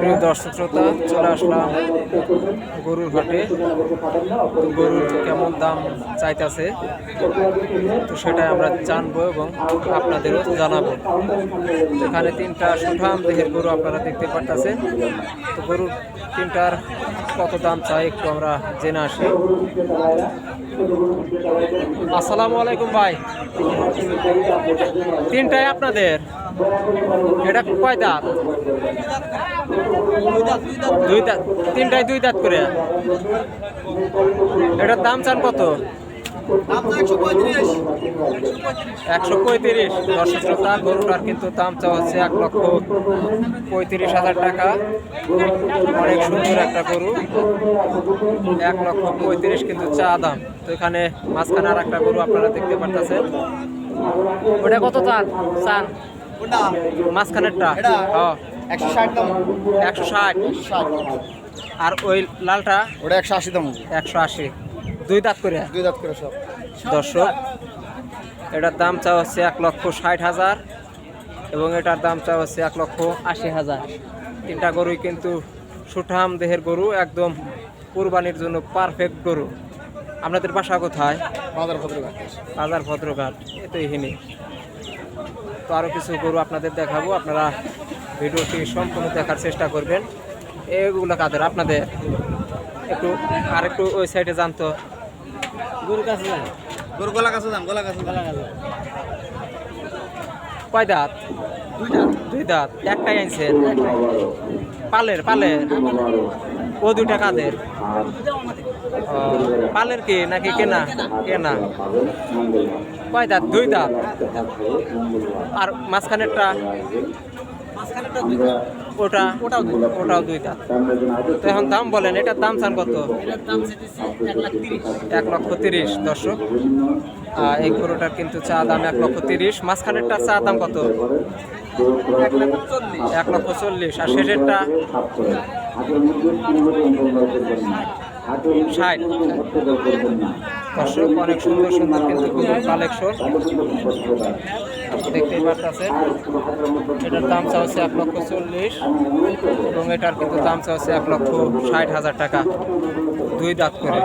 প্রিয় দর্শক শ্রোতা, চলে আসলাম গরুর হাটে। তো গরুর কেমন দাম চাইতেছে? তো সেটাই আমরা জানব এবং আপনাদেরও জানাব। এখানে তিনটা সুঠাম দেহের গরু আপনারা দেখতে পারতেছেন। তো গরুর তিনটার কত দাম চাই একটু আমরা জেনে আসি। আসসালামু আলাইকুম ভাই। তিনটাই আপনাদের? এটা কয় দাঁত? দুই দাঁত, তিনটায় দুই দাঁত করে। এটার দাম চান কত? একশো পঁয়ত্রিশ। দর্শক শ্রোতা, গরুটার কিন্তু দাম চাওয়া হচ্ছে এক লক্ষ পঁয়ত্রিশ হাজার টাকা। অনেক সুন্দর একটা গরু, এক লক্ষ পঁয়ত্রিশ কিন্তু চা দাম। তো এখানে মাঝখানে আর একটা গরু আপনারা দেখতে পারতেছেন। ওটা কত চান? চান। মাঝখানেরটা। হ্যাঁ। একশো ষাট দাম? একশো ষাট। আর ওই লালটা? ওটা একশো আশি দাম একশো আশি। দুই দাঁত করে? দুই দাঁত করে সব। দর্শক এটার দাম চা হচ্ছে এক লক্ষ ষাট হাজার এবং এটার দাম চা হচ্ছে এক লক্ষ আশি হাজার। তিনটা গরুই কিন্তু সুঠাম দেহের গরু একদম কুরবানির জন্য পারফেক্ট গরু। আপনাদের বাসা কোথায়? বাজার ভদ্রঘাট। বাজার ভদ্রঘাট। এ তো এখানে তো আরও কিছু গরু আপনাদের দেখাবো। আপনারা ভিডিওটি সম্পূর্ণ দেখার চেষ্টা করবেন। এগুলো কাদের? আপনাদের? একটু আর একটু ওই সাইডে জানতো গরু কাছে যান। গরু গলা কাছে যান গলা কাছে গলা কাছে কয় দাঁত? দুইটা দুই দাঁত। একটাই আনছেন পালের পালের? ও দুইটা কাদের? ও, পালের কি নাকি কেনা? কেনা। কয় দাঁত দুই দাঁত আর মাঝখানেরটা ওটা ওটাও ওটাও দুই দাঁত তো এখন দাম বলেন এটার দাম চান কত? এক লক্ষ তিরিশ দর্শক। এই গরুটার কিন্তু চা দাম এক লক্ষ তিরিশ। মাঝখানেরটার চা দাম কত? এক লক্ষ চল্লিশ। আর শেষেরটা? ষাট। দর্শক অনেক সুন্দর সুন্দর কিন্তু কালেকশন দেখতেই পারতেছেন। এটার দাম চা হচ্ছে এক লক্ষ চল্লিশ এবং এটার কিন্তু দাম চা হচ্ছে এক লক্ষ ষাট হাজার টাকা। দুই দাঁত করে।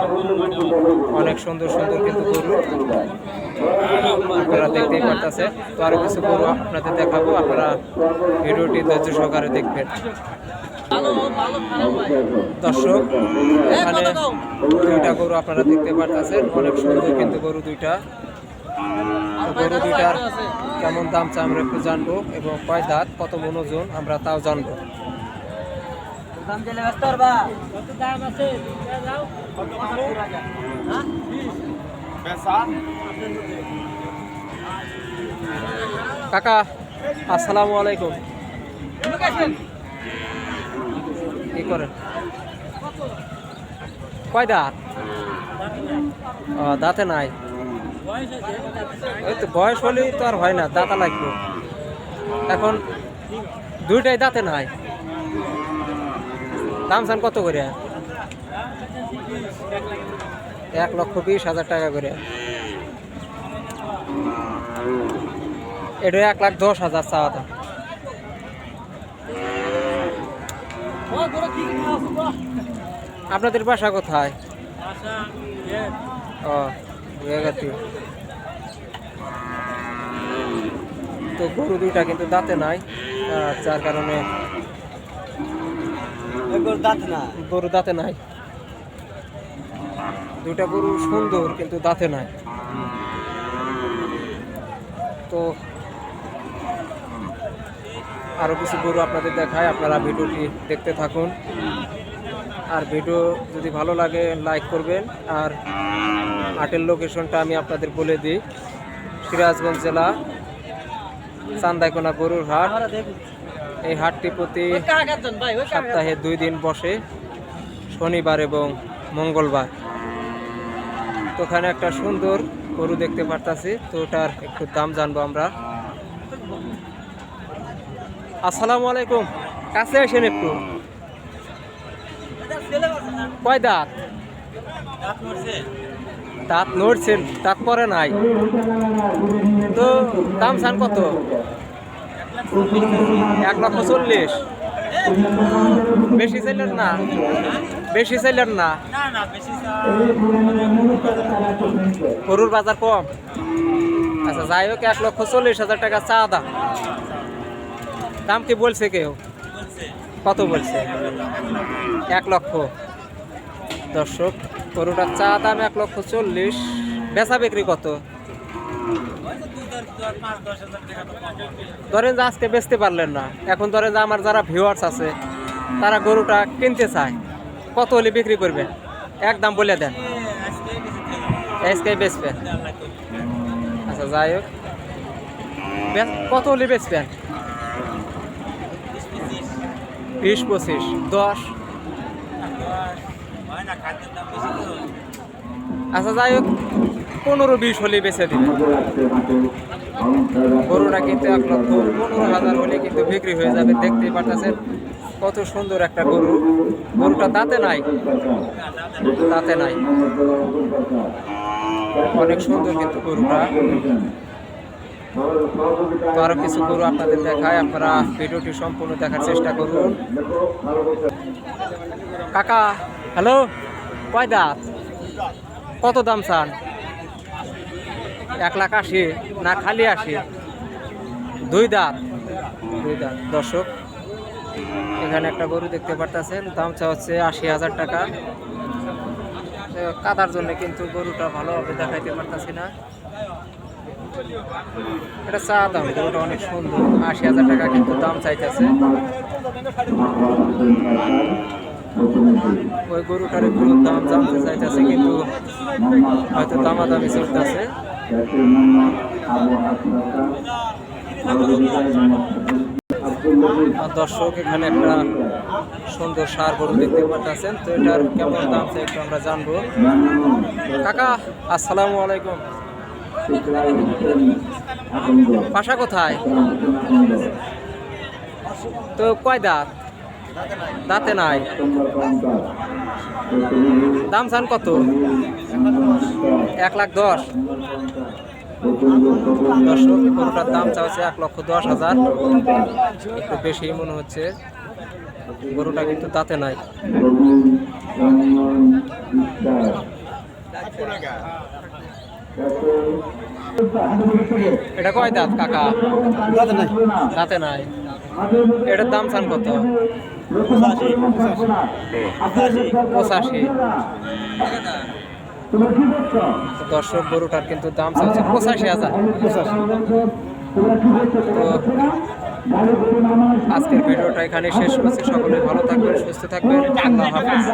অনেক সুন্দর সুন্দর কিন্তু গরু। আপনারা দেখতেই পারতেছে তো আরও কিছু গরু আপনাদের দেখাবো। আপনারা ভিডিওটি ধৈর্য সহকারে দেখবেন। দর্শক এখানে দুইটা গরু আপনারা দেখতে পারতেছেন। অনেক সুন্দর কিন্তু গরু দুইটা। গরু দুইটার কেমন দাম চা আমরা একটু জানব এবং কয় দাঁত কত মন ওজন আমরা তাও জানব। কাকা আসসালামু আলাইকুম। করেন। কয় দাঁত? দাঁতে নাই। ওই তো বয়স হলেই তো আর হয় না, দাঁতা লাগবে। এখন দুইটাই দাঁতে নাই। দাম চান কত করে? এক লক্ষ বিশ হাজার টাকা করে। এটা এক লাখ দশ হাজার চাওয়া দাম। আপনাদের বাসা কোথায়? ও তো গরু দুইটা কিন্তু দাঁতে নাই যার কারণে গরু দাঁতে নাই। দুইটা গরু সুন্দর কিন্তু দাঁতে নাই। তো আরও কিছু গরু আপনাদের দেখায়, আপনারা ভিডিওটি দেখতে থাকুন। আর ভিডিও যদি ভালো লাগে, লাইক করবেন। আর হাটের লোকেশনটা আমি আপনাদের বলে দিই। সিরাজগঞ্জ জেলা, চান্দাইকোনা গরুর হাট। এই হাটটি প্রতি সপ্তাহে দুই দিন বসে, শনিবার এবং মঙ্গলবার। তো ওখানে একটা সুন্দর গরু দেখতে পারতাছি। তো ওটার একটু দাম জানব আমরা। আসসালামু আলাইকুম। কাছে আসেন একটু। কয় দাঁত? দাঁত নড়ছেন দাঁত পরে নাই। তো দাম চান কত? এক লক্ষ চল্লিশ। বেশি চাইলেন না? বেশি চাইলেন না? গরুর বাজার কম। আচ্ছা যাই হোক, এক লক্ষ চল্লিশ হাজার টাকা চা দাম। দাম কি বলছে কেউ? কত বলছে? এক লক্ষ। দর্শক, গরুটার চা দাম এক লক্ষ চল্লিশ। বেচা বিক্রি কত? ধরেন যে আজকে বেচতে পারলেন না। এখন ধরেন যে আমার যারা ভিউয়ার্স আছে, তারা গরুটা কিনতে চায়। কত হলে বিক্রি করবেন? এক দাম বলে দেন। আজকে বেচবেন। আচ্ছা যাই হোক। কত হলে বেচবেন? বিশ পঁচিশ, দশ। আচ্ছা যাই হোক, পনেরো বিশ হলে বেচে দিবেন গরুটা কিন্তু এক লক্ষ পনেরো হাজার হলে কিন্তু বিক্রি হয়ে যাবে। দেখতেই পারতেছেন কত সুন্দর একটা গরু। গরুটা তাতে নাই। তাতে নাই। অনেক সুন্দর কিন্তু গরুটা। তো আরও কিছু গরু আপনাদের দেখায় আপনারা ভিডিওটি সম্পূর্ণ দেখার চেষ্টা করুন। কাকা, হ্যালো? কয় দাঁত কত দাম চান? এক লাখ আশি, না খালি আশি? দুই দাঁত। দুই দাঁত। দর্শক, এখানে একটা গরু দেখতে পারতেছেন দামটা হচ্ছে আশি হাজার টাকা। কাদার জন্য কিন্তু গরুটা ভালোভাবে দেখাইতে পারতাছি না। এটা চা দাম গরুটা অনেক সুন্দর। আশি হাজার টাকা কিন্তু দাম চাইতেছে। ওই গরুটার একটু দাম জানতে চাইতেছে, কিন্তু হয়তো দামাদামি চলতেছে। আর দর্শক, এখানে একটা সুন্দর সার গরু দেখতে পাচ্ছেন। তো এটার কেমন দাম চাই একটু আমরা জানব। কাকা, আসসালামু আলাইকুম। বাসা কোথায়? তো কয় দাঁত? দাঁতে নাই। দাম চান কত? এক লাখ দশ। দর্শক গরুটার দাম চাচ্ছে এক লক্ষ দশ হাজার। একটু বেশি মনে হচ্ছে। গরুটা কিন্তু দাঁতে নাই। এটা কয় দাঁত কাকা? দাঁতে নাই। দাঁতে নাই। এটার দাম চান কত? পঁচাশি। দর্শক গরুটার কিন্তু দাম চাচ্ছে পঁচাশি হাজার। তো আজকের ভিডিওটা এখানে শেষ করছি। সকলে ভালো থাকবেন সুস্থ থাকবেন। আল্লাহ হাফেজ।